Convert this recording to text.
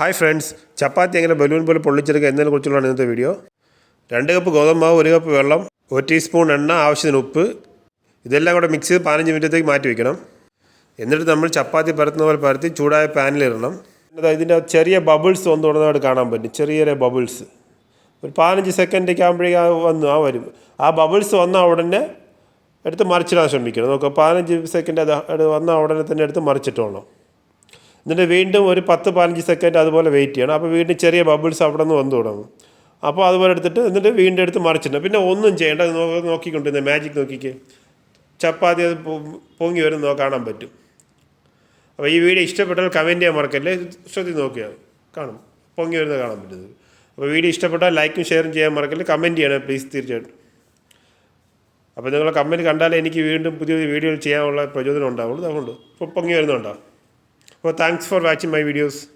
Hi friends ചപ്പാത്തി എങ്ങനെ balloon പോലെ പൊള്ളിച്ചെടുക്കുക എന്നതിനെ കുറിച്ചുള്ളതാണ് ഇന്നത്തെ വീഡിയോ. രണ്ട് കപ്പ് ഗോതമ്പ് മാവ് ഒരു കപ്പ് വെള്ളം ഒരു ടീസ്പൂൺ എണ്ണ ആവശ്യത്തിന് ഉപ്പ്. ഇതെല്ലാം കൂടെ മിക്സ് ചെയ്ത് പതിനഞ്ച് മിനിറ്റത്തേക്ക് മാറ്റി വയ്ക്കണം എന്നിട്ട് നമ്മൾ ചപ്പാത്തി പരത്തുന്ന പോലെ പരത്തി ചൂടായ പാനിലിടണം എന്നിട്ട് ഇതിന്റെ ചെറിയ ബബിൾസ് വന്നു തുടങ്ങാനായിട്ട് കാണാൻ പറ്റും. ചെറിയ ചെറിയ ബബിൾസ് ഒരു പതിനഞ്ച് സെക്കൻഡൊക്കെ ആകുമ്പോഴേക്കും വന്നു ആ വരും. ആ ബബിൾസ് വന്ന ഉടനെ എടുത്ത് മറിച്ചിടാൻ ശ്രമിക്കണം. നോക്കുക പതിനഞ്ച് സെക്കൻഡ് അത് അത് വന്ന ഉടനെ തന്നെ എടുത്ത് മറിച്ചിട്ടോളണം എന്നിട്ട് വീണ്ടും ഒരു പത്ത് പതിനഞ്ച് സെക്കൻഡ് അതുപോലെ വെയിറ്റ് ചെയ്യണം. അപ്പോൾ വീണ്ടും ചെറിയ ബബിൾസ് അവിടെ നിന്ന് വന്നു തുടങ്ങും. അപ്പോൾ അതുപോലെ എടുത്തിട്ട് എന്നിട്ട് വീണ്ടും എടുത്ത് മറിച്ചിടണം. പിന്നെ ഒന്നും ചെയ്യേണ്ട. നോക്കിക്കൊണ്ടിരുന്ന മാജിക് നോക്കിക്ക്. ചപ്പാത്തി അത് പൊങ്ങി വരുന്ന കാണാൻ പറ്റും. അപ്പോൾ ഈ വീഡിയോ ഇഷ്ടപ്പെട്ടാൽ കമന്റ് ചെയ്യാൻ മറക്കല്ലേ? ശ്രദ്ധി നോക്കിയാൽ കാണും. പൊങ്ങി വരുന്നത് കാണാൻ പറ്റുന്നത്. അപ്പോൾ വീഡിയോ ഇഷ്ടപ്പെട്ടാൽ ലൈക്കും ഷെയറും ചെയ്യാൻ മറക്കല്ലേ? കമന്റ് ചെയ്യണം പ്ലീസ് തീർച്ചയായിട്ടും. അപ്പോൾ നിങ്ങൾ കമന്റ് കണ്ടാലേ എനിക്ക് വീണ്ടും പുതിയ പുതിയ വീഡിയോകൾ ചെയ്യാനുള്ള പ്രചോദനം ഉണ്ടാവുള്ളൂ. അതുകൊണ്ട് പൊങ്ങി വരുന്നുണ്ടോ? well thanks for watching my videos.